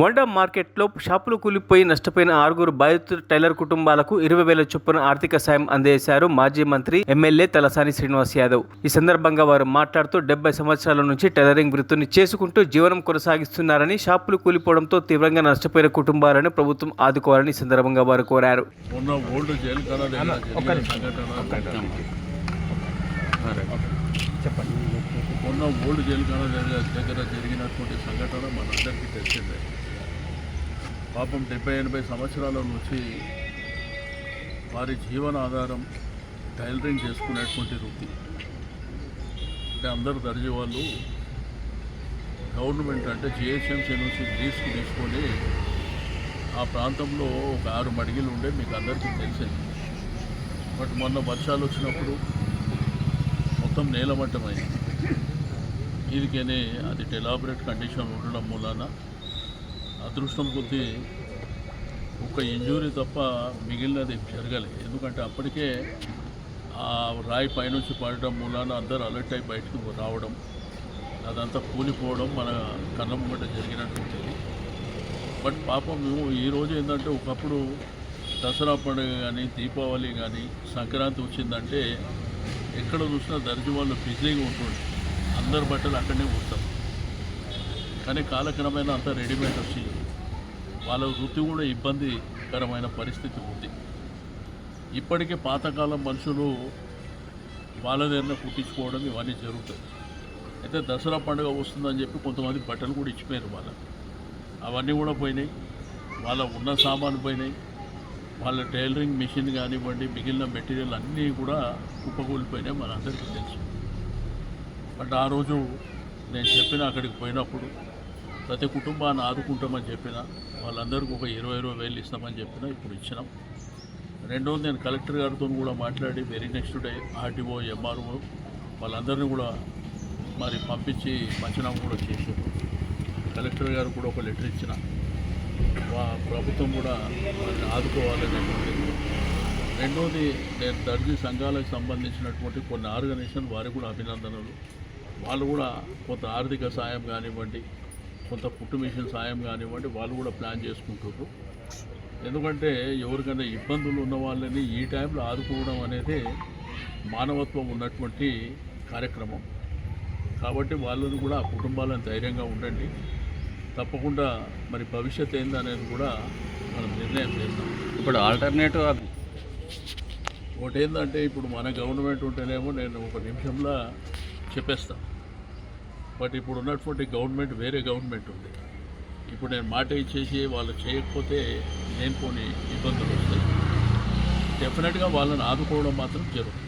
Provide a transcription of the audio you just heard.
మొండా మార్కెట్లో షాపులు కూలిపోయి నష్టపోయిన ఆరుగురు బాధిత టైలర్ కుటుంబాలకు ఇరవై వేల చొప్పున ఆర్థిక సాయం అందజేశారు మాజీ మంత్రి ఎమ్మెల్యే తలసాని శ్రీనివాస్ యాదవ్. ఈ సందర్భంగా వారు మాట్లాడుతూ డెబ్బై సంవత్సరాల నుంచి టైలరింగ్ వృత్తిని చేసుకుంటూ జీవనం కొనసాగిస్తున్నారని షాపులు కూలిపోవడంతో తీవ్రంగా నష్టపోయిన కుటుంబాలను ప్రభుత్వం ఆదుకోవాలని సందర్భంగా వారు కోరారు. చెప్పండి. మొన్న ఓల్డ్ జైలు దగ్గర జరిగినటువంటి సంఘటన మనందరికీ తెలిసిందే పాపం డెబ్బై ఎనభై సంవత్సరాల నుంచి వారి జీవన ఆధారం టైలరింగ్ చేసుకునేటువంటి వృత్తి. అంటే అందరు దర్జీ వాళ్ళు గవర్నమెంట్ అంటే జిహెచ్ఎంసీ నుంచి లీజ్కి తీసుకొని ఆ ప్రాంతంలో ఒక ఆరు మడిగిలు ఉండే మీకు అందరికీ తెలిసింది బట్ మొన్న వర్షాలు వచ్చినప్పుడు మొత్తం నేలమట్టమైంది. దీనికనే అది డెలాబరేట్ కండిషన్ ఉండడం మూలాన అదృష్టం కొద్దీ ఒక ఇంజూరీ తప్ప మిగిలినది జరగలేదు ఎందుకంటే అప్పటికే ఆ రాయి పైనుంచి పడడం మూలాన అందరూ అలర్ట్ అయి బయటకు రావడం అదంతా కూలిపోవడం మన కళ్ళ ముంగట జరిగినటువంటిది. బట్ పాపం మేము ఈరోజు ఏంటంటే ఒకప్పుడు దసరా పండుగ కానీ దీపావళి కానీ సంక్రాంతి వచ్చిందంటే ఎక్కడ చూసినా దర్జీ వాళ్ళు బిజీగా ఉంటుండే. అందరు బట్టలు అక్కడనే కుడతారు కానీ కాలక్రమేణా అంతా రెడీమేడ్ వచ్చి వాళ్ళ వృత్తి కూడా ఇబ్బందికరమైన పరిస్థితి ఉంది. ఇప్పటికే పాతకాలం మనుషులు వాళ్ళ దగ్గర కుట్టించుకోవడం ఇవన్నీ జరుగుతాయి. అయితే దసరా పండుగ వస్తుందని చెప్పి కొంతమంది బట్టలు కూడా ఇచ్చిపోయారు వాళ్ళకి అవన్నీ కూడా పోయినాయి. వాళ్ళ ఉన్న సామాను పోయినాయి. వాళ్ళ టైలరింగ్ మిషన్ కానివ్వండి మిగిలిన మెటీరియల్ అన్నీ కూడా కుప్పకూలిపోయినాయి మనందరికీ తెలుసు. బట్ ఆ రోజు నేను చెప్పిన అక్కడికి పోయినప్పుడు ప్రతి కుటుంబాన్ని ఆదుకుంటామని చెప్పిన వాళ్ళందరికీ ఒక ఇరవై ఇరవై వేలు ఇస్తామని చెప్పిన ఇప్పుడు ఇచ్చినాం. రెండోది నేను కలెక్టర్ గారితో కూడా మాట్లాడి very next day RTO MRO వాళ్ళందరినీ కూడా మరి పంపించి పంచనామా కూడా చేశారు. కలెక్టర్ గారు కూడా ఒక లెటర్ ఇచ్చిన. వా ప్రభుత్వం కూడా వారిని ఆదుకోవాలనేటువంటి రెండోది నేను దర్జీ సంఘాలకు సంబంధించినటువంటి కొన్ని ఆర్గనైజేషన్ వారికి కూడా అభినందనలు. వాళ్ళు కూడా కొంత ఆర్థిక సాయం కానివ్వండి కొంత పుట్టు మిషన్ సాయం కానివ్వండి వాళ్ళు కూడా ప్లాన్ చేసుకుంటారు ఎందుకంటే ఎవరికైనా ఇబ్బందులు ఉన్న వాళ్ళని ఈ టైంలో ఆదుకోవడం అనేది మానవత్వం ఉన్నటువంటి కార్యక్రమం. కాబట్టి వాళ్ళని కూడా ఆ కుటుంబాలను ధైర్యంగా ఉండండి. తప్పకుండా మరి భవిష్యత్ ఏందనేది కూడా మనం నిర్ణయం చేద్దాం ఇప్పుడు ఆల్టర్నేటివ్ ఒకటి ఏంటంటే ఇప్పుడు మన గవర్నమెంట్ ఉంటేనేమో నేను ఒక నిమిషంలో చెప్పేస్తా. బట్ ఇప్పుడు ఉన్నటువంటి గవర్నమెంట్ వేరే గవర్నమెంట్ ఉంది. ఇప్పుడు నేను మాట ఇచ్చేసి వాళ్ళు చేయకపోతే నేను కొన్ని ఇబ్బందులు వస్తాయి. డెఫినెట్గా వాళ్ళని ఆదుకోవడం మాత్రం జరుగుతుంది.